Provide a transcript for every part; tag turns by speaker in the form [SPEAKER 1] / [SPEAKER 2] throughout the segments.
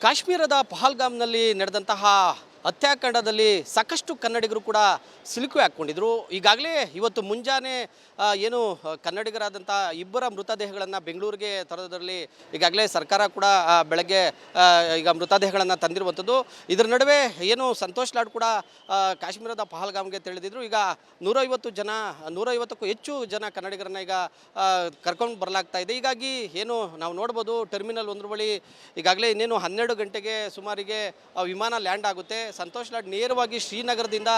[SPEAKER 1] ಕಾಶ್ಮೀರದ ಪಹಲ್ಗಾಮ್ನಲ್ಲಿ ನಡೆದಂತಹ ಹತ್ಯಾಕಾಂಡದಲ್ಲಿ ಸಾಕಷ್ಟು ಕನ್ನಡಿಗರು ಕೂಡ ಸಿಲುಕು ಹಾಕ್ಕೊಂಡಿದ್ರು. ಈಗಾಗಲೇ ಇವತ್ತು ಮುಂಜಾನೆ ಏನು ಕನ್ನಡಿಗರಾದಂಥ ಇಬ್ಬರ ಮೃತದೇಹಗಳನ್ನು ಬೆಂಗಳೂರಿಗೆ ತರೋದರಲ್ಲಿ ಈಗಾಗಲೇ ಸರ್ಕಾರ ಕೂಡ ಬೆಳಗ್ಗೆ ಈಗ ಮೃತದೇಹಗಳನ್ನು ತಂದಿರುವಂಥದ್ದು. ಇದರ ನಡುವೆ ಏನು ಸಂತೋಷ್ ಲಾಡ್ ಕೂಡ ಕಾಶ್ಮೀರದ ಪಹಲ್ಗಾಮ್ಗೆ ತೆರಳಿದ್ರು. ಈಗ ನೂರೈವತ್ತು ಜನ, ನೂರೈವತ್ತಕ್ಕೂ ಹೆಚ್ಚು ಜನ ಕನ್ನಡಿಗರನ್ನ ಈಗ ಕರ್ಕೊಂಡು ಬರಲಾಗ್ತಾ ಇದೆ. ಹೀಗಾಗಿ ಏನು ನಾವು ನೋಡ್ಬೋದು, ಟರ್ಮಿನಲ್ ಒಂದ್ರ ಬಳಿ ಈಗಾಗಲೇ ಇನ್ನೇನು ಹನ್ನೆರಡು ಗಂಟೆಗೆ ಸುಮಾರಿಗೆ ವಿಮಾನ ಲ್ಯಾಂಡ್ ಆಗುತ್ತೆ. ಸಂತೋಷ್ ಲಾಡ್ ನೇರವಾಗಿ ಶ್ರೀನಗರದಿಂದ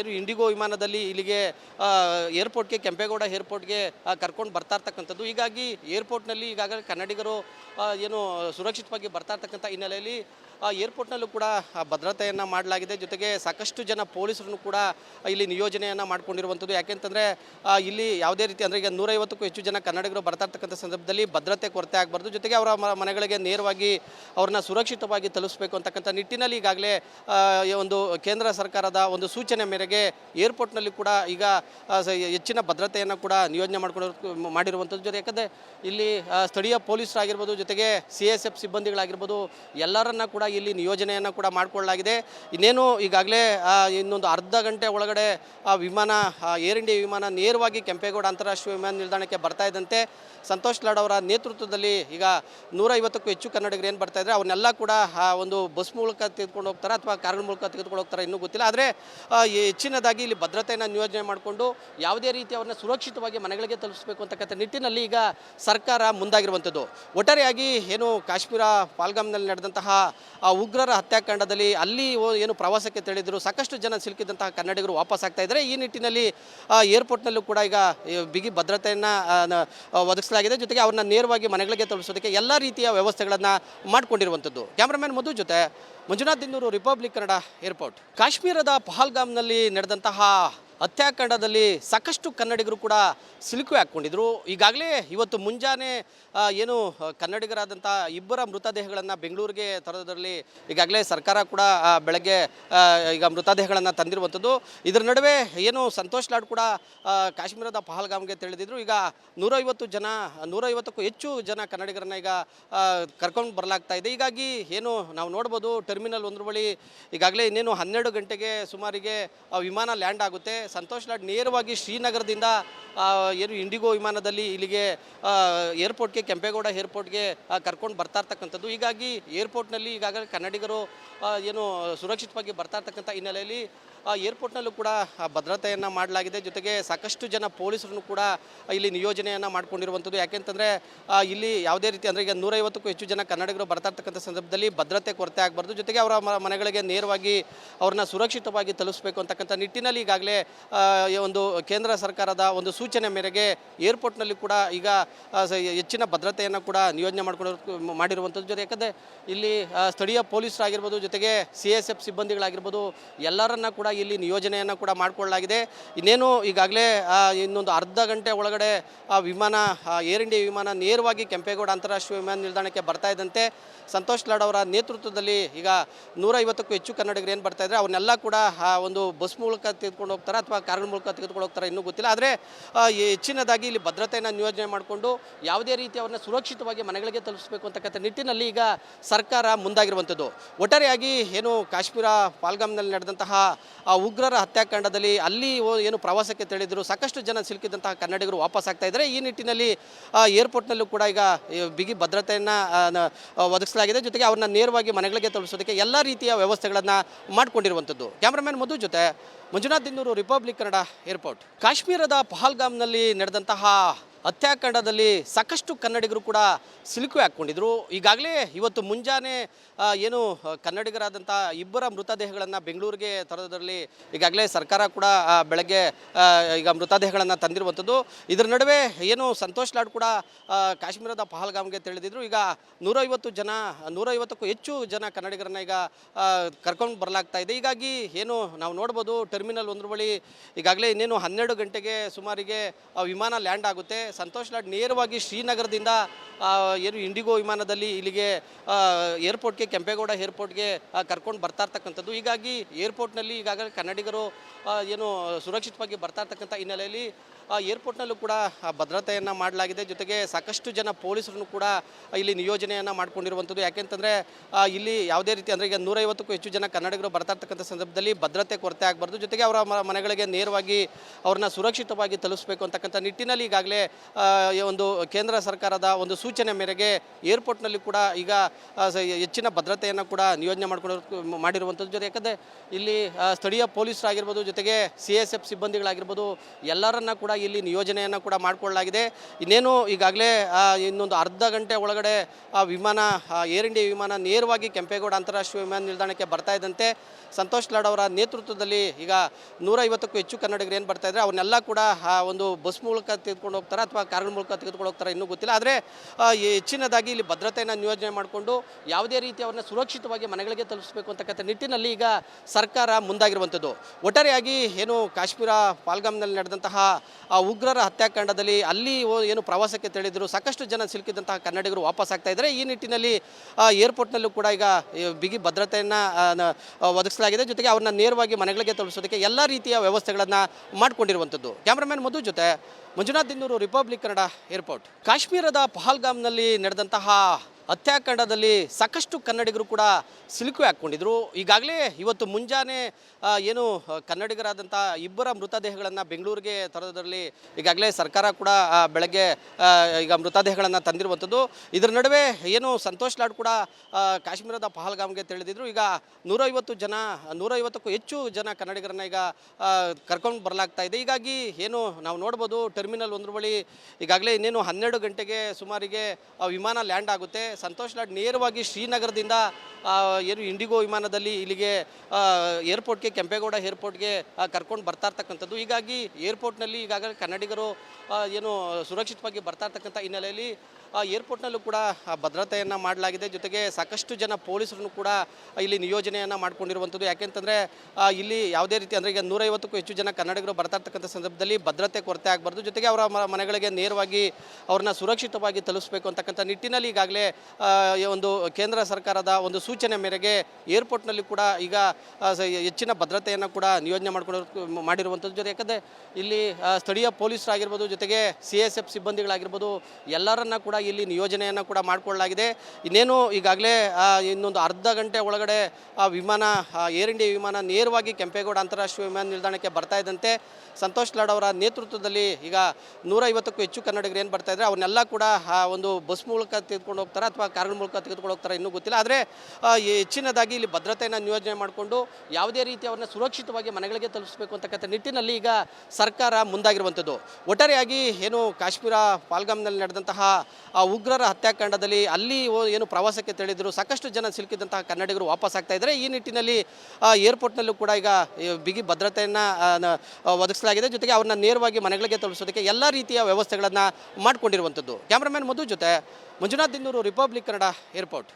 [SPEAKER 1] ಏನು ಇಂಡಿಗೋ ವಿಮಾನದಲ್ಲಿ ಇಲ್ಲಿಗೆ ಏರ್ಪೋರ್ಟ್ಗೆ ಕೆಂಪೇಗೌಡ ಏರ್ಪೋರ್ಟ್ಗೆ ಕರ್ಕೊಂಡು ಬರ್ತಾ ಇರ್ತಕ್ಕಂಥದ್ದು. ಹೀಗಾಗಿ ಏರ್ಪೋರ್ಟ್ನಲ್ಲಿ ಈಗಾಗಲೇ ಕನ್ನಡಿಗರು ಏನು ಸುರಕ್ಷಿತವಾಗಿ ಬರ್ತಾ ಇರ್ತಕ್ಕಂಥ ಹಿನ್ನೆಲೆಯಲ್ಲಿ ಏರ್ಪೋರ್ಟ್ನಲ್ಲೂ ಕೂಡ ಭದ್ರತೆಯನ್ನು ಮಾಡಲಾಗಿದೆ. ಜೊತೆಗೆ ಸಾಕಷ್ಟು ಜನ ಪೊಲೀಸರನ್ನು ಕೂಡ ಇಲ್ಲಿ ನಿಯೋಜನೆಯನ್ನು ಮಾಡಿಕೊಂಡಿರುವಂಥದ್ದು. ಯಾಕೆಂತಂದರೆ ಇಲ್ಲಿ ಯಾವುದೇ ರೀತಿ ಅಂದರೆ ಈಗ ನೂರೈವತ್ತಕ್ಕೂ ಹೆಚ್ಚು ಜನ ಕನ್ನಡಿಗರು ಬರ್ತಾ ಇರ್ತಕ್ಕಂಥ ಸಂದರ್ಭದಲ್ಲಿ ಭದ್ರತೆ ಕೊರತೆ ಆಗಬಾರ್ದು. ಜೊತೆಗೆ ಅವರ ಮನೆಗಳಿಗೆ ನೇರವಾಗಿ ಅವ್ರನ್ನ ಸುರಕ್ಷಿತವಾಗಿ ತಲುಪಿಸಬೇಕು ಅಂತಕ್ಕಂಥ ನಿಟ್ಟಿನಲ್ಲಿ ಈಗಾಗಲೇ ಒಂದು ಕೇಂದ್ರ ಸರ್ಕಾರದ ಒಂದು ಸೂಚನೆ ಮೇರೆಗೆ ಏರ್ಪೋರ್ಟ್ನಲ್ಲಿ ಕೂಡ ಈಗ ಹೆಚ್ಚಿನ ಭದ್ರತೆಯನ್ನು ಕೂಡ ನಿಯೋಜನೆ ಮಾಡಿಕೊಂಡು ಮಾಡಿರುವಂಥದ್ದು. ಜೊತೆ ಯಾಕಂದರೆ, ಇಲ್ಲಿ ಸ್ಥಳೀಯ ಪೊಲೀಸರಾಗಿರ್ಬೋದು, ಜೊತೆಗೆ ಸಿ ಎಸ್ ಎಫ್ ಸಿಬ್ಬಂದಿಗಳಾಗಿರ್ಬೋದು, ಎಲ್ಲರನ್ನ ಕೂಡ ಇಲ್ಲಿ ನಿಯೋಜನೆಯನ್ನು ಕೂಡ ಮಾಡಿಕೊಳ್ಳಲಾಗಿದೆ. ಇನ್ನೇನು ಈಗಾಗಲೇ ಇನ್ನೊಂದು ಅರ್ಧ ಗಂಟೆ ಒಳಗಡೆ, ಆ, ವಿಮಾನ ಏರ್ ಇಂಡಿಯಾ ವಿಮಾನ ನೇರವಾಗಿ ಕೆಂಪೇಗೌಡ ಅಂತಾರಾಷ್ಟ್ರೀಯ ವಿಮಾನ ನಿಲ್ದಾಣಕ್ಕೆ ಬರ್ತಾ ಇದ್ದಂತೆ ಸಂತೋಷ್ ಲಾಡ್ ಅವರ ನೇತೃತ್ವದಲ್ಲಿ ಈಗ ನೂರೈವತ್ತಕ್ಕೂ ಹೆಚ್ಚು ಕನ್ನಡಿಗರು ಏನು ಬರ್ತಾ ಇದ್ದಾರೆ ಅವನ್ನೆಲ್ಲ ಕೂಡ ಒಂದು ಬಸ್ ಮೂಲಕ ತೆಗೆದುಕೊಂಡು ಹೋಗ್ತಾರೆ ಅಥವಾ ಕಾರ್ಗಳ ಮೂಲಕ ತೆಗೆದುಕೊಂಡು ಹೋಗ್ತಾರೆ ಇನ್ನೂ ಗೊತ್ತಿಲ್ಲ. ಆದರೆ ಹೆಚ್ಚಿನದಾಗಿ ಇಲ್ಲಿ ಭದ್ರತೆಯನ್ನು ನಿಯೋಜನೆ ಮಾಡಿಕೊಂಡು ಯಾವುದೇ ರೀತಿ ಅವ್ರನ್ನ ಸುರಕ್ಷಿತವಾಗಿ ಮನೆಗಳಿಗೆ ತಲುಪಿಸಬೇಕು ಅಂತಕ್ಕಂಥ ನಿಟ್ಟಿನಲ್ಲಿ ಈಗ ಸರ್ಕಾರ ಮುಂದಾಗಿರುವಂಥದ್ದು. ಒಟ್ಟಾರೆಯಾಗಿ ಏನು ಕಾಶ್ಮೀರ, ಪಾಲ್ಗಾಮ್ನಲ್ಲಿ ನಡೆದಂತಹ ಆ ಉಗ್ರರ ಹತ್ಯಾಕಾಂಡದಲ್ಲಿ ಅಲ್ಲಿ ಏನು ಪ್ರವಾಸಕ್ಕೆ ತೆರಳಿದ್ರು, ಸಾಕಷ್ಟು ಜನ ಸಿಲುಕಿದಂತಹ ಕನ್ನಡಿಗರು ವಾಪಸ್ ಆಗ್ತಾ ಇದ್ದಾರೆ. ಈ ನಿಟ್ಟಿನಲ್ಲಿ ಏರ್ಪೋರ್ಟ್ನಲ್ಲೂ ಕೂಡ ಈಗ ಬಿಗಿ ಭದ್ರತೆಯನ್ನು ಒದಗಿಸಲಾಗಿದೆ. ಜೊತೆಗೆ ಅವ್ರನ್ನ ನೇರವಾಗಿ ಮನೆಗಳಿಗೆ ತಲುಪಿಸೋದಕ್ಕೆ ಎಲ್ಲ ರೀತಿಯ ವ್ಯವಸ್ಥೆಗಳನ್ನು ಮಾಡಿಕೊಂಡಿರುವಂಥದ್ದು. ಕ್ಯಾಮ್ರಾಮನ್ ಮಧು ಜೊತೆ ಮಂಜುನಾಥ್ ದಿನ್ನೂರು, ರಿಪಬ್ಲಿಕ್ ಕನ್ನಡ ಏರ್ಪೋರ್ಟ್. ಕಾಶ್ಮೀರದ ಪಹಲ್ಗಾಮ್ನಲ್ಲಿ ನಡೆದಂತಹ ಹತ್ಯಾಕಾಂಡದಲ್ಲಿ ಸಾಕಷ್ಟು ಕನ್ನಡಿಗರು ಕೂಡ ಸಿಲುಕು ಹಾಕ್ಕೊಂಡಿದ್ರು. ಈಗಾಗಲೇ ಇವತ್ತು ಮುಂಜಾನೆ ಏನು ಕನ್ನಡಿಗರಾದಂಥ ಇಬ್ಬರ ಮೃತದೇಹಗಳನ್ನು ಬೆಂಗಳೂರಿಗೆ ತರೋದರಲ್ಲಿ ಈಗಾಗಲೇ ಸರ್ಕಾರ ಕೂಡ ಬೆಳಗ್ಗೆ ಈಗ ಮೃತದೇಹಗಳನ್ನು ತಂದಿರುವಂಥದ್ದು. ಇದರ ನಡುವೆ ಏನು ಸಂತೋಷ್ ಲಾಡ್ ಕೂಡ ಕಾಶ್ಮೀರದ ಪಹಲ್ಗಾಮ್ಗೆ ತಿಳಿದಿದ್ರು ಈಗ ನೂರೈವತ್ತು ಜನ, ನೂರೈವತ್ತಕ್ಕೂ ಹೆಚ್ಚು ಜನ ಕನ್ನಡಿಗರನ್ನ ಈಗ ಕರ್ಕೊಂಡು ಬರಲಾಗ್ತಾ ಇದೆ. ಹೀಗಾಗಿ ಏನು ನಾವು ನೋಡ್ಬೋದು, ಟರ್ಮಿನಲ್ ಒಂದ್ರ ಬಳಿ ಈಗಾಗಲೇ ಇನ್ನೇನು ಹನ್ನೆರಡು ಗಂಟೆಗೆ ಸುಮಾರಿಗೆ ವಿಮಾನ ಲ್ಯಾಂಡ್ ಆಗುತ್ತೆ. ಸಂತೋಷ್ ಲಾಡ್ ನೇರವಾಗಿ ಶ್ರೀನಗರದಿಂದ ಏನು ಇಂಡಿಗೋ ವಿಮಾನದಲ್ಲಿ ಇಲ್ಲಿಗೆ ಏರ್ಪೋರ್ಟ್ಗೆ, ಕೆಂಪೇಗೌಡ ಏರ್ಪೋರ್ಟ್ಗೆ ಕರ್ಕೊಂಡು ಬರ್ತಾ ಇರ್ತಕ್ಕಂಥದ್ದು. ಹೀಗಾಗಿ ಏರ್ಪೋರ್ಟ್ನಲ್ಲಿ ಈಗಾಗಲೇ ಕನ್ನಡಿಗರು ಏನು ಸುರಕ್ಷಿತವಾಗಿ ಬರ್ತಾ ಇರ್ತಕ್ಕಂಥ ಹಿನ್ನೆಲೆಯಲ್ಲಿ ಏರ್ಪೋರ್ಟ್ನಲ್ಲೂ ಕೂಡ ಭದ್ರತೆಯನ್ನು ಮಾಡಲಾಗಿದೆ. ಜೊತೆಗೆ ಸಾಕಷ್ಟು ಜನ ಪೊಲೀಸರನ್ನು ಕೂಡ ಇಲ್ಲಿ ನಿಯೋಜನೆಯನ್ನು ಮಾಡಿಕೊಂಡಿರುವಂಥದ್ದು. ಯಾಕೆಂತಂದರೆ ಇಲ್ಲಿ ಯಾವುದೇ ರೀತಿ ಅಂದರೆ ಈಗ ನೂರೈವತ್ತಕ್ಕೂ ಹೆಚ್ಚು ಜನ ಕನ್ನಡಿಗರು ಬರ್ತಾ ಇರ್ತಕ್ಕಂಥ ಸಂದರ್ಭದಲ್ಲಿ ಭದ್ರತೆ ಕೊರತೆ ಆಗಬಾರ್ದು. ಜೊತೆಗೆ ಅವರ ಮನೆಗಳಿಗೆ ನೇರವಾಗಿ ಅವ್ರನ್ನ ಸುರಕ್ಷಿತವಾಗಿ ತಲುಪಿಸಬೇಕು ಅಂತಕ್ಕಂಥ ನಿಟ್ಟಿನಲ್ಲಿ ಈಗಾಗಲೇ ಒಂದು ಕೇಂದ್ರ ಸರ್ಕಾರದ ಒಂದು ಸೂಚನೆ ಮೇರೆಗೆ ಏರ್ಪೋರ್ಟ್ನಲ್ಲಿ ಕೂಡ ಈಗ ಹೆಚ್ಚಿನ ಭದ್ರತೆಯನ್ನು ಕೂಡ ನಿಯೋಜನೆ ಮಾಡಿಕೊಂಡು, ಮಾಡಿರುವಂಥದ್ದು. ಜೊತೆ ಯಾಕಂದರೆ, ಇಲ್ಲಿ ಸ್ಥಳೀಯ ಪೊಲೀಸರಾಗಿರ್ಬೋದು, ಜೊತೆಗೆ ಸಿ ಎಸ್ ಎಫ್ ಸಿಬ್ಬಂದಿಗಳಾಗಿರ್ಬೋದು, ಎಲ್ಲರನ್ನ ಕೂಡ ಇಲ್ಲಿ ನಿಯೋಜನೆಯನ್ನು ಕೂಡ ಮಾಡಿಕೊಳ್ಳಲಾಗಿದೆ. ಇನ್ನೇನು ಈಗಾಗಲೇ ಇನ್ನೊಂದು ಅರ್ಧ ಗಂಟೆ ಒಳಗಡೆ, ಆ, ವಿಮಾನ ಏರ್ ಇಂಡಿಯಾ ವಿಮಾನ ನೇರವಾಗಿ ಕೆಂಪೇಗೌಡ ಅಂತಾರಾಷ್ಟ್ರೀಯ ವಿಮಾನ ನಿಲ್ದಾಣಕ್ಕೆ ಬರ್ತಾ ಇದ್ದಂತೆ ಸಂತೋಷ್ ಲಾಡ್ ಅವರ ನೇತೃತ್ವದಲ್ಲಿ ಈಗ ನೂರೈವತ್ತಕ್ಕೂ ಹೆಚ್ಚು ಕನ್ನಡಿಗರು ಏನು ಬರ್ತಾ ಇದ್ದಾರೆ ಅವನ್ನೆಲ್ಲ ಕೂಡ ಒಂದು ಬಸ್ ಮೂಲಕ ತೆಗೆದುಕೊಂಡು ಹೋಗ್ತಾರೆ ಅಥವಾ ಕಾರಿನ ಮೂಲಕ ತೆಗೆದುಕೊಂಡು ಹೋಗ್ತಾರೆ ಇನ್ನೂ ಗೊತ್ತಿಲ್ಲ. ಆದರೆ ಹೆಚ್ಚಿನದಾಗಿ ಇಲ್ಲಿ ಭದ್ರತೆಯನ್ನು ನಿಯೋಜನೆ ಮಾಡಿಕೊಂಡು ಯಾವುದೇ ರೀತಿ ಅವ್ರನ್ನ ಸುರಕ್ಷಿತವಾಗಿ ಮನೆಗಳಿಗೆ ತಲುಪಿಸಬೇಕು ಅಂತಕ್ಕಂಥ ನಿಟ್ಟಿನಲ್ಲಿ ಈಗ ಸರ್ಕಾರ ಮುಂದಾಗಿರುವಂಥದ್ದು. ಒಟ್ಟಾರೆಯಾಗಿ ಏನು ಕಾಶ್ಮೀರ, ಪಾಲ್ಗಾಮ್ನಲ್ಲಿ ನಡೆದಂತಹ ಉಗ್ರರ ಹತ್ಯಾಕಾಂಡದಲ್ಲಿ ಅಲ್ಲಿ ಏನು ಪ್ರವಾಸಕ್ಕೆ ತೆರಳಿದ್ರು ಸಾಕಷ್ಟು ಜನ ಸಿಲುಕಿದಂತಹ ಕನ್ನಡಿಗರು ವಾಪಸ್ ಆಗ್ತಾ ಇದ್ದಾರೆ ಈ ನಿಟ್ಟಿನಲ್ಲಿ ಆ, ಏರ್ಪೋರ್ಟ್ನಲ್ಲೂ ಕೂಡ ಈಗ ಬಿಗಿ ಭದ್ರತೆಯನ್ನು ಒದಗಿಸಲಾಗಿದೆ. ಜೊತೆಗೆ ಅವ್ರನ್ನ ನೇರವಾಗಿ ಮನೆಗಳಿಗೆ ತಲುಪಿಸೋದಕ್ಕೆ ಎಲ್ಲ ರೀತಿಯ ವ್ಯವಸ್ಥೆಗಳನ್ನು ಮಾಡಿಕೊಂಡಿರುವಂಥದ್ದು. ಕ್ಯಾಮ್ರಾಮನ್ ಮಧು ಜೊತೆ ಮಂಜುನಾಥ್ ದಿನ್ನೂರು ರಿಪಬ್ಲಿಕ್ ಕನ್ನಡ ಏರ್ಪೋರ್ಟ್ ಕಾಶ್ಮೀರದ ಪಹಲ್ಗಾಮ್ನಲ್ಲಿ ನಡೆದಂತಹ ಹತ್ಯಾಕಾಂಡದಲ್ಲಿ ಸಾಕಷ್ಟು ಕನ್ನಡಿಗರು ಕೂಡ ಸಿಲುಕು ಹಾಕ್ಕೊಂಡಿದ್ರು. ಈಗಾಗಲೇ ಇವತ್ತು ಮುಂಜಾನೆ ಏನು ಕನ್ನಡಿಗರಾದಂಥ ಇಬ್ಬರ ಮೃತದೇಹಗಳನ್ನು ಬೆಂಗಳೂರಿಗೆ ತರೋದರಲ್ಲಿ ಈಗಾಗಲೇ ಸರ್ಕಾರ ಕೂಡ ಬೆಳಗ್ಗೆ ಈಗ ಮೃತದೇಹಗಳನ್ನು ತಂದಿರುವಂಥದ್ದು. ಇದರ ನಡುವೆ ಏನು ಸಂತೋಷ್ ಲಾಡ್ ಕೂಡ ಕಾಶ್ಮೀರದ ಪಹಲ್ಗಾಮ್ಗೆ ತಿಳಿದಿದ್ರು ಈಗ ನೂರೈವತ್ತು ಜನ, ನೂರೈವತ್ತಕ್ಕೂ ಹೆಚ್ಚು ಜನ ಕನ್ನಡಿಗರನ್ನ ಈಗ ಕರ್ಕೊಂಡು ಬರಲಾಗ್ತಾ ಇದೆ. ಹೀಗಾಗಿ ಏನು ನಾವು ನೋಡ್ಬೋದು, ಟರ್ಮಿನಲ್ ಒಂದ್ರ ಬಳಿ ಈಗಾಗಲೇ ಇನ್ನೇನು ಹನ್ನೆರಡು ಗಂಟೆಗೆ ಸುಮಾರಿಗೆ ವಿಮಾನ ಲ್ಯಾಂಡ್ ಆಗುತ್ತೆ. ಸಂತೋಷ್ ಲಾಡ್ ನೇರವಾಗಿ ಶ್ರೀನಗರದಿಂದ ಏನು ಇಂಡಿಗೋ ವಿಮಾನದಲ್ಲಿ ಇಲ್ಲಿಗೆ ಏರ್ಪೋರ್ಟ್ಗೆ, ಕೆಂಪೇಗೌಡ ಏರ್ಪೋರ್ಟ್ಗೆ ಕರ್ಕೊಂಡು ಬರ್ತಾ ಇರ್ತಕ್ಕಂಥದ್ದು. ಹೀಗಾಗಿ ಏರ್ಪೋರ್ಟ್ನಲ್ಲಿ ಈಗಾಗಲೇ ಕನ್ನಡಿಗರು ಏನು ಸುರಕ್ಷಿತವಾಗಿ ಬರ್ತಾ ಇರ್ತಕ್ಕಂಥ ಹಿನ್ನೆಲೆಯಲ್ಲಿ ಏರ್ಪೋರ್ಟ್ನಲ್ಲೂ ಕೂಡ ಭದ್ರತೆಯನ್ನು ಮಾಡಲಾಗಿದೆ. ಜೊತೆಗೆ ಸಾಕಷ್ಟು ಜನ ಪೊಲೀಸರನ್ನು ಕೂಡ ಇಲ್ಲಿ ನಿಯೋಜನೆಯನ್ನು ಮಾಡಿಕೊಂಡಿರುವಂಥದ್ದು. ಯಾಕೆಂತಂದರೆ ಇಲ್ಲಿ ಯಾವುದೇ ರೀತಿ ಅಂದರೆ ಈಗ ನೂರೈವತ್ತಕ್ಕೂ ಹೆಚ್ಚು ಜನ ಕನ್ನಡಿಗರು ಬರ್ತಾ ಇರ್ತಕ್ಕಂಥ ಸಂದರ್ಭದಲ್ಲಿ ಭದ್ರತೆ ಕೊರತೆ ಆಗಬಾರ್ದು. ಜೊತೆಗೆ ಅವರ ಮನೆಗಳಿಗೆ ನೇರವಾಗಿ ಅವ್ರನ್ನ ಸುರಕ್ಷಿತವಾಗಿ ತಲುಪಿಸಬೇಕು ಅಂತಕ್ಕಂಥ ನಿಟ್ಟಿನಲ್ಲಿ ಈಗಾಗಲೇ ಒಂದು ಕೇಂದ್ರ ಸರ್ಕಾರದ ಒಂದು ಸೂಚನೆ ಮೇರೆಗೆ ಏರ್ಪೋರ್ಟ್ನಲ್ಲಿ ಕೂಡ ಈಗ ಹೆಚ್ಚಿನ ಭದ್ರತೆಯನ್ನು ಕೂಡ ನಿಯೋಜನೆ ಮಾಡಿಕೊಂಡು ಮಾಡಿರುವಂಥದ್ದು. ಜೊತೆ ಯಾಕಂದರೆ, ಇಲ್ಲಿ ಸ್ಥಳೀಯ ಪೊಲೀಸರಾಗಿರ್ಬೋದು, ಜೊತೆಗೆ ಸಿ ಎಸ್ ಎಫ್ ಸಿಬ್ಬಂದಿಗಳಾಗಿರ್ಬೋದು, ಎಲ್ಲರನ್ನ ಕೂಡ ಇಲ್ಲಿ ನಿಯೋಜನೆಯನ್ನು ಕೂಡ ಮಾಡಿಕೊಳ್ಳಲಾಗಿದೆ. ಇನ್ನೇನು ಈಗಾಗಲೇ ಇನ್ನೊಂದು ಅರ್ಧ ಗಂಟೆ ಒಳಗಡೆ, ಆ, ವಿಮಾನ ಏರ್ ಇಂಡಿಯಾ ವಿಮಾನ ನೇರವಾಗಿ ಕೆಂಪೇಗೌಡ ಅಂತಾರಾಷ್ಟ್ರೀಯ ವಿಮಾನ ನಿಲ್ದಾಣಕ್ಕೆ ಬರ್ತಾ ಇದ್ದಂತೆ. ಸಂತೋಷ್ ಲಾಡ್ ಅವರ ನೇತೃತ್ವದಲ್ಲಿ ಈಗ ನೂರೈವತ್ತಕ್ಕೂ ಹೆಚ್ಚು ಕನ್ನಡಿಗರು ಏನು ಬರ್ತಾ ಇದ್ದಾರೆ ಅವನ್ನೆಲ್ಲ ಕೂಡ ಒಂದು ಬಸ್ ಮೂಲಕ ತೆಗೆದುಕೊಂಡು ಹೋಗ್ತಾರೆ ಅಥವಾ ಕಾರಿನ ಮೂಲಕ ತೆಗೆದುಕೊಂಡು ಹೋಗ್ತಾರೆ ಇನ್ನೂ ಗೊತ್ತಿಲ್ಲ. ಆದರೆ ಹೆಚ್ಚಿನದಾಗಿ ಇಲ್ಲಿ ಭದ್ರತೆಯನ್ನು ನಿಯೋಜನೆ ಮಾಡಿಕೊಂಡು ಯಾವುದೇ ರೀತಿ ಅವ್ರನ್ನ ಸುರಕ್ಷಿತವಾಗಿ ಮನೆಗಳಿಗೆ ತಲುಪಿಸಬೇಕು ಅಂತಕ್ಕಂಥ ನಿಟ್ಟಿನಲ್ಲಿ ಈಗ ಸರ್ಕಾರ ಮುಂದಾಗಿರುವಂಥದ್ದು. ಒಟ್ಟಾರೆಯಾಗಿ ಏನು ಕಾಶ್ಮೀರ, ಪಾಲ್ಗಾಮ್ನಲ್ಲಿ ನಡೆದಂತಹ ಆ ಉಗ್ರರ ಹತ್ಯಾಕಾಂಡದಲ್ಲಿ ಅಲ್ಲಿ ಏನು ಪ್ರವಾಸಕ್ಕೆ ತೆರಳಿದ್ರು, ಸಾಕಷ್ಟು ಜನ ಸಿಲುಕಿದಂತಹ ಕನ್ನಡಿಗರು ವಾಪಸ್ ಆಗ್ತಾ ಇದ್ದಾರೆ. ಈ ನಿಟ್ಟಿನಲ್ಲಿ ಏರ್ಪೋರ್ಟ್ನಲ್ಲೂ ಕೂಡ ಈಗ ಬಿಗಿ ಭದ್ರತೆಯನ್ನು ಒದಗಿಸಲಾಗಿದೆ. ಜೊತೆಗೆ ಅವ್ರನ್ನ ನೇರವಾಗಿ ಮನೆಗಳಿಗೆ ತಲುಪಿಸೋದಕ್ಕೆ ಎಲ್ಲ ರೀತಿಯ ವ್ಯವಸ್ಥೆಗಳನ್ನು ಮಾಡಿಕೊಂಡಿರುವಂಥದ್ದು ಕ್ಯಾಮ್ರಾಮನ್ ಮಧು ಜೊತೆ ಮಂಜುನಾಥ್ ದಿಂದೂರು ರಿಪಬ್ಲಿಕ್ ಕನ್ನಡ ಏರ್ಪೋರ್ಟ್. ಕಾಶ್ಮೀರದ ಪಹಲ್ಗಾಮ್ನಲ್ಲಿ ನಡೆದಂತಹ ಹತ್ಯಾಕಾಂಡದಲ್ಲಿ ಸಾಕಷ್ಟು ಕನ್ನಡಿಗರು ಕೂಡ ಸಿಲುಕು ಹಾಕ್ಕೊಂಡಿದ್ರು. ಈಗಾಗಲೇ ಇವತ್ತು ಮುಂಜಾನೆ ಏನು ಕನ್ನಡಿಗರಾದಂಥ ಇಬ್ಬರ ಮೃತದೇಹಗಳನ್ನು ಬೆಂಗಳೂರಿಗೆ ತರೋದರಲ್ಲಿ ಈಗಾಗಲೇ ಸರ್ಕಾರ ಕೂಡ ಬೆಳಗ್ಗೆ ಈಗ ಮೃತದೇಹಗಳನ್ನು ತಂದಿರುವಂಥದ್ದು. ಇದರ ನಡುವೆ ಏನು ಸಂತೋಷ್ ಲಾಡ್ ಕೂಡ ಕಾಶ್ಮೀರದ ಪಹಲ್ಗಾಮ್ಗೆ ತೆರಳಿದ್ರು. ಈಗ ನೂರೈವತ್ತು ಜನ, ನೂರೈವತ್ತಕ್ಕೂ ಹೆಚ್ಚು ಜನ ಕನ್ನಡಿಗರನ್ನ ಈಗ ಕರ್ಕೊಂಡು ಬರಲಾಗ್ತಾ ಇದೆ. ಹೀಗಾಗಿ ಏನು ನಾವು ನೋಡ್ಬೋದು, ಟರ್ಮಿನಲ್ ಒಂದ್ರ ಬಳಿ ಈಗಾಗಲೇ ಇನ್ನೇನು ಹನ್ನೆರಡು ಗಂಟೆಗೆ ಸುಮಾರಿಗೆ ವಿಮಾನ ಲ್ಯಾಂಡ್ ಆಗುತ್ತೆ. ಸಂತೋಷ್ ಲಾಡ್ ನೇರವಾಗಿ ಶ್ರೀನಗರದಿಂದ ಏನು ಇಂಡಿಗೋ ವಿಮಾನದಲ್ಲಿ ಇಲ್ಲಿಗೆ ಏರ್ಪೋರ್ಟ್ಗೆ ಕೆಂಪೇಗೌಡ ಏರ್ಪೋರ್ಟ್ಗೆ ಕರ್ಕೊಂಡು ಬರ್ತಾ ಇರ್ತಕ್ಕಂಥದ್ದು. ಹೀಗಾಗಿ ಏರ್ಪೋರ್ಟ್ನಲ್ಲಿ ಈಗಾಗಲೇ ಕನ್ನಡಿಗರು ಏನು ಸುರಕ್ಷಿತವಾಗಿ ಬರ್ತಾ ಇರ್ತಕ್ಕಂಥ ಹಿನ್ನೆಲೆಯಲ್ಲಿ ಏರ್ಪೋರ್ಟ್ನಲ್ಲೂ ಕೂಡ ಭದ್ರತೆಯನ್ನು ಮಾಡಲಾಗಿದೆ. ಜೊತೆಗೆ ಸಾಕಷ್ಟು ಜನ ಪೊಲೀಸರನ್ನು ಕೂಡ ಇಲ್ಲಿ ನಿಯೋಜನೆಯನ್ನು ಮಾಡಿಕೊಂಡಿರುವಂಥದ್ದು. ಯಾಕೆಂತಂದರೆ ಇಲ್ಲಿ ಯಾವುದೇ ರೀತಿ ಅಂದರೆ ಈಗ ನೂರೈವತ್ತಕ್ಕೂ ಹೆಚ್ಚು ಜನ ಕನ್ನಡಿಗರು ಬರ್ತಾ ಇರ್ತಕ್ಕಂಥ ಸಂದರ್ಭದಲ್ಲಿ ಭದ್ರತೆ ಕೊರತೆ ಆಗಬಾರ್ದು. ಜೊತೆಗೆ ಅವರ ಮನೆಗಳಿಗೆ ನೇರವಾಗಿ ಅವ್ರನ್ನ ಸುರಕ್ಷಿತವಾಗಿ ತಲುಪಿಸಬೇಕು ಅಂತಕ್ಕಂಥ ನಿಟ್ಟಿನಲ್ಲಿ ಈಗಾಗಲೇ ಒಂದು ಕೇಂದ್ರ ಸರ್ಕಾರದ ಒಂದು ಸೂಚನೆ ಮೇರೆಗೆ ಏರ್ಪೋರ್ಟ್ನಲ್ಲಿ ಕೂಡ ಈಗ ಹೆಚ್ಚಿನ ಭದ್ರತೆಯನ್ನು ಕೂಡ ನಿಯೋಜನೆ ಮಾಡಿಕೊಂಡು ಮಾಡಿರುವಂಥದ್ದು. ಜೊತೆ ಯಾಕಂದರೆ, ಇಲ್ಲಿ ಸ್ಥಳೀಯ ಪೊಲೀಸರಾಗಿರ್ಬೋದು, ಜೊತೆಗೆ ಸಿ ಎಸ್ ಎಫ್ ಸಿಬ್ಬಂದಿಗಳಾಗಿರ್ಬೋದು, ಎಲ್ಲರನ್ನ ಕೂಡ ಇಲ್ಲಿ ನಿಯೋಜನೆಯನ್ನು ಕೂಡ ಮಾಡಿಕೊಳ್ಳಲಾಗಿದೆ. ಇನ್ನೇನು ಈಗಾಗಲೇ ಇನ್ನೊಂದು ಅರ್ಧ ಗಂಟೆ ಒಳಗಡೆ, ಆ, ವಿಮಾನ ಏರ್ ಇಂಡಿಯಾ ವಿಮಾನ ನೇರವಾಗಿ ಕೆಂಪೇಗೌಡ ಅಂತಾರಾಷ್ಟ್ರೀಯ ವಿಮಾನ ನಿಲ್ದಾಣಕ್ಕೆ ಬರ್ತಾ ಇದ್ದಂತೆ ಸಂತೋಷ್ ಲಾಡ್ ಅವರ ನೇತೃತ್ವದಲ್ಲಿ ಈಗ ನೂರೈವತ್ತಕ್ಕೂ ಹೆಚ್ಚು ಕನ್ನಡಿಗರು ಏನು ಬರ್ತಾ ಇದ್ದಾರೆ ಅವನ್ನೆಲ್ಲ ಕೂಡ ಒಂದು ಬಸ್ ಮೂಲಕ ತೆಗೆದುಕೊಂಡು ಹೋಗ್ತಾರೆ ಅಥವಾ ಕಾರಿನ ಮೂಲಕ ತೆಗೆದುಕೊಂಡು ಹೋಗ್ತಾರೆ ಇನ್ನೂ ಗೊತ್ತಿಲ್ಲ. ಆದರೆ ಹೆಚ್ಚಿನದಾಗಿ ಇಲ್ಲಿ ಭದ್ರತೆಯನ್ನು ನಿಯೋಜನೆ ಮಾಡಿಕೊಂಡು ಯಾವುದೇ ರೀತಿ ಅವ್ರನ್ನ ಸುರಕ್ಷಿತವಾಗಿ ಮನೆಗಳಿಗೆ ತಲುಪಿಸಬೇಕು ಅಂತಕ್ಕಂಥ ನಿಟ್ಟಿನಲ್ಲಿ ಈಗ ಸರ್ಕಾರ ಮುಂದಾಗಿರುವಂಥದ್ದು. ಒಟ್ಟಾರೆಯಾಗಿ ಏನು ಕಾಶ್ಮೀರ, ಪಾಲ್ಗಾಮ್ನಲ್ಲಿ ನಡೆದಂತಹ ಆ ಉಗ್ರರ ಹತ್ಯಾಕಾಂಡದಲ್ಲಿ ಅಲ್ಲಿ ಏನು ಪ್ರವಾಸಕ್ಕೆ ತೆರಳಿದ್ರು, ಸಾಕಷ್ಟು ಜನ ಸಿಲುಕಿದಂತಹ ಕನ್ನಡಿಗರು ವಾಪಸ್ ಆಗ್ತಾ ಇದ್ದಾರೆ. ಈ ನಿಟ್ಟಿನಲ್ಲಿ ಏರ್ಪೋರ್ಟ್ನಲ್ಲೂ ಕೂಡ ಈಗ ಬಿಗಿ ಭದ್ರತೆಯನ್ನು ಒದಗಿಸಲಾಗಿದೆ. ಜೊತೆಗೆ ಅವ್ರನ್ನ ನೇರವಾಗಿ ಮನೆಗಳಿಗೆ ತಲುಪಿಸೋದಕ್ಕೆ ಎಲ್ಲ ರೀತಿಯ ವ್ಯವಸ್ಥೆಗಳನ್ನು ಮಾಡಿಕೊಂಡಿರುವಂಥದ್ದು. ಕ್ಯಾಮ್ರಾಮನ್ ಮಧು ಜೊತೆ, ಮಂಜುನಾಥ್ ದಿನ್ನೂರು ರಿಪಬ್ಲಿಕ್ ಕನ್ನಡ ಏರ್ಪೋರ್ಟ್.